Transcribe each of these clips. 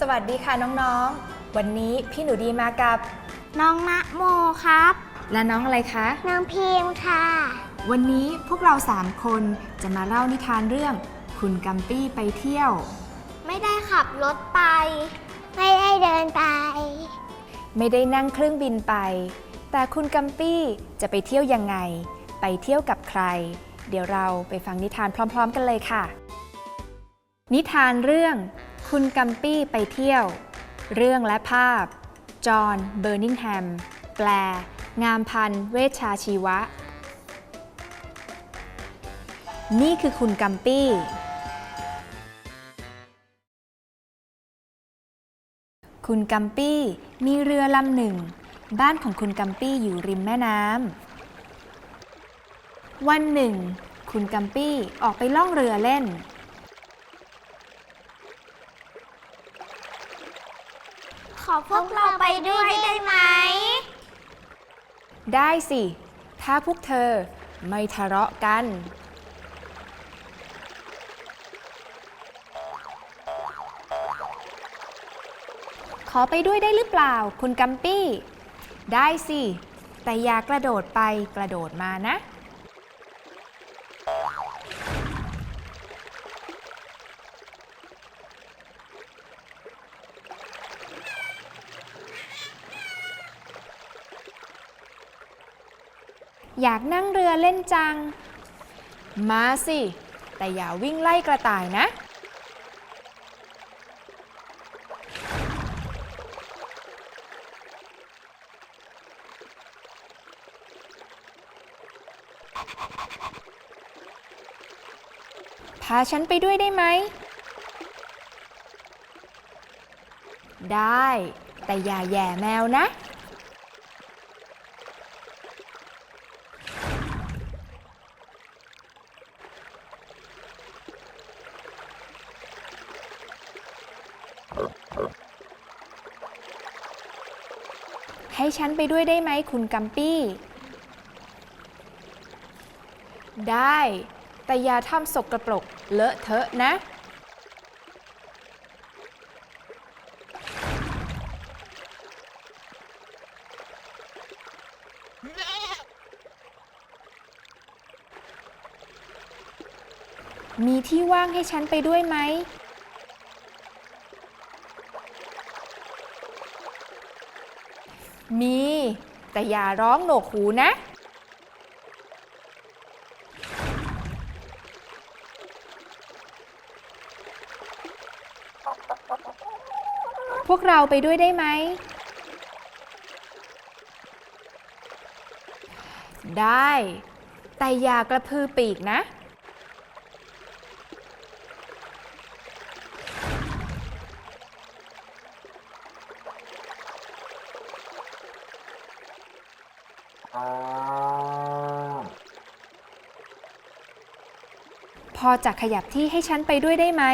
สวัสดีค่ะน้องๆ วันนี้พี่หนูดีมากับ น้องนะโมครับ และน้องอะไรคะ น้องพิมพ์ค่ะ วันนี้พวกเราสามคนจะมาเล่านิทานเรื่อง คุณกัมปี้ไปเที่ยว ไม่ได้ขับรถไป ไม่ได้เดินไป ไม่ได้นั่งเครื่องบินไป แต่คุณกัมปี้จะไปเที่ยวยังไง ไปเที่ยวกับใคร เดี๋ยวเราไปฟังนิทานพร้อม ๆ กันเลยค่ะ นิทานเรื่อง คุณกัมปี้ไปเที่ยว เรื่องและภาพ จอห์น เบอร์นิงแฮม แปล งามพันธ์ เวชชาชีวะ นี่คือคุณกัมปี้ คุณกัมปี้มีเรือลำหนึ่ง บ้านของคุณกัมปี้อยู่ริมแม่น้ำ วันหนึ่ง คุณกัมปี้ออกไปล่องเรือเล่น ขอพวกเราไปด้วยได้ไหม ได้สิ ถ้าพวกเธอไม่ทะเลาะกัน ขอไปด้วยได้หรือเปล่า คุณกัมปี้ ได้สิ แต่อย่ากระโดดไปกระโดดมานะ อยากนั่งเรือเล่นจัง มาสิ แต่อย่าวิ่งไล่กระต่ายนะ พาฉันไปด้วยได้ไหม ได้ แต่อย่าแย่แมวนะ ให้ฉันไปด้วยได้ไหมคุณกัมปี้ ได้ แต่อย่าทำสกกระปรกเลอะเทอะนะ มีที่ว่างให้ฉันไปด้วยไหม มี แต่อย่าร้องโหนกหูนะ พวกเราไปด้วยได้ไหม ได้ แต่อย่ากระพือปีกนะ พอจะขยับที่ให้ฉันไปด้วยได้ไหม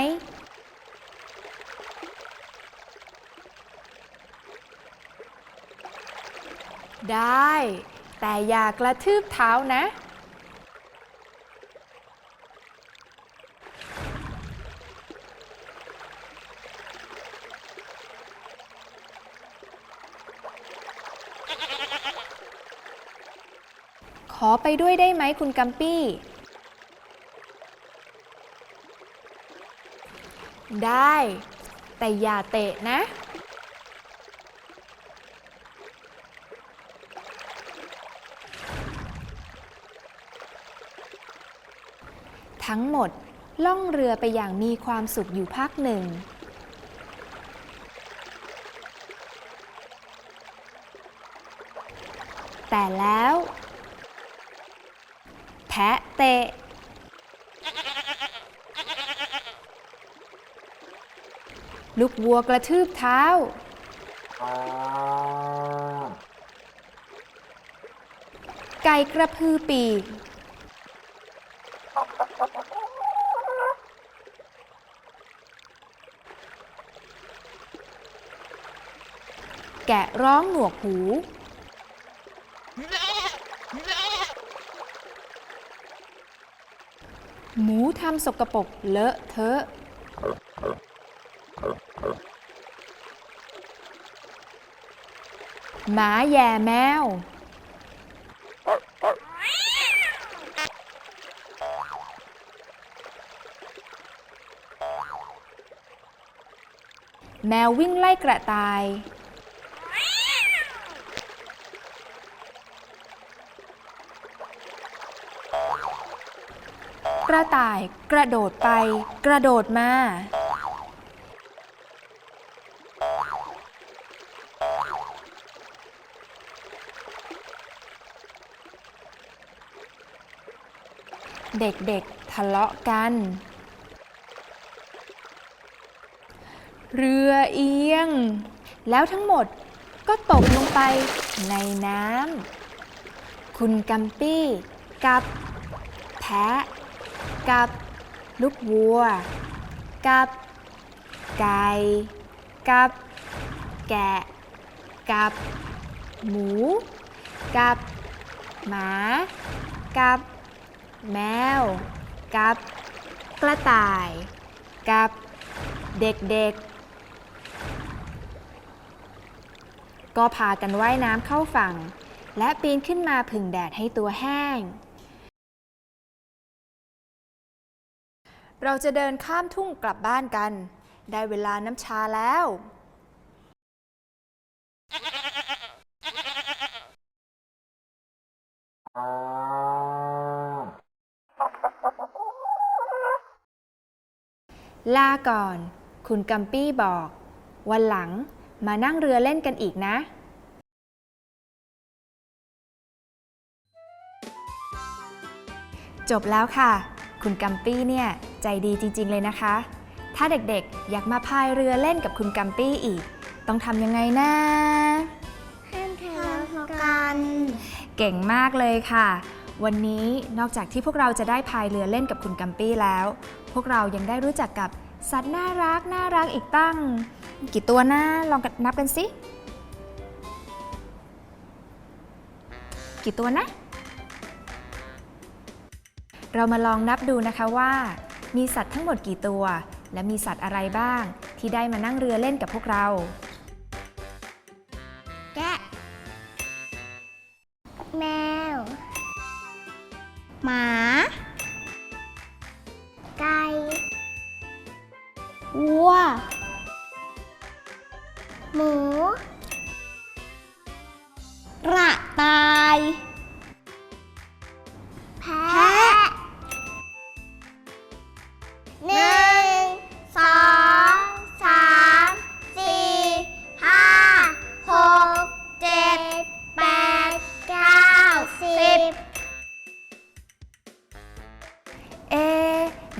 ได้ แต่อย่ากระทืบเท้านะ ขอไปด้วยได้ไหมคุณกัมปี้ ได้ แต่อย่าเตะนะ ทั้งหมดล่องเรือไปอย่างมีความสุขอยู่พักหนึ่ง แต่แล้วแทะเตะ ลูกวัวกระทืบเท้า ไก่กระพือปีก แกะร้องหนวกหู หมูทำสกปรกเลอะเทอะ หมาแย่แมว แมววิ่งไล่กระต่าย กระต่ายกระโดดไป กระโดดมา เด็กๆทะเลาะกัน เรือเอียง แล้วทั้งหมดก็ตกลงไปในน้ำ คุณกัมปี้กับแพะ กับลูกวัว กับไก่ กับแกะ กับหมู กับหมา กับ แมว กับ กระต่าย กับเด็กๆ ก็พากันว่ายน้ำเข้าฝั่ง และปีนขึ้นมาผึ่งแดดให้ตัวแห้ง เราจะเดินข้ามทุ่งกลับบ้านกัน ได้เวลาน้ำชาแล้ว ลาก่อน คุณกัมปี้บอก วันหลังมานั่งเรือเล่นกันอีกนะ จบแล้วค่ะ คุณกัมปี้เนี่ย ใจดีจริง ๆ เลยนะคะ ถ้าเด็กๆ อยากมาพายเรือเล่นกับคุณกัมปี้อีก ต้องทำยังไงนะห้ามทะเลาะกัน เก่งมากเลยค่ะวันนี้นอกจากที่พวกเราจะได้พายเรือเล่นกับคุณกัมปี้แล้ว พวกเรายังได้รู้จักกับสัตว์น่ารักน่ารักอีกตั้ง กี่ตัวนะลองกันนับกันสิกี่ตัวนะ เรามาลองนับดูนะคะว่า มีสัตว์ทั้งหมดกี่ตัว และมีสัตว์อะไรบ้าง ที่ได้มานั่งเรือเล่นกับพวกเรา แกะ แมว หมา วัว หมู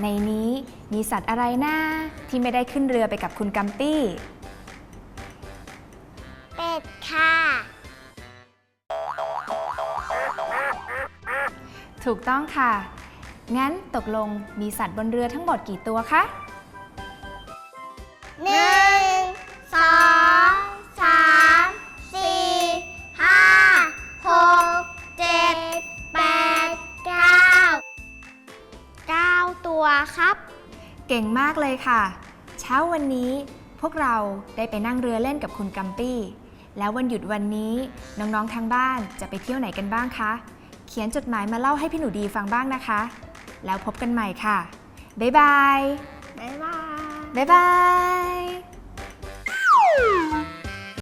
ในนี้มีสัตว์อะไรนะที่ไม่ได้ขึ้นเรือไปกับคุณกัมปี้ เป็ดค่ะ ถูกต้องค่ะ งั้นตกลงมีสัตว์บนเรือทั้งหมดกี่ตัวคะ เยค่ะ เช้าวันนี้พวกเราได้ไปนั่งเรือเล่นกับคุณกัมปี้ แล้ววันหยุดวันนี้น้องๆทางบ้านจะไปเที่ยวไหนกันบ้างคะ เขียนจดหมายมาเล่าให้พี่หนูดีฟังบ้างนะคะ แล้วพบกันใหม่ค่ะ บ๊ายบาย บ๊ายบาย บ๊ายบาย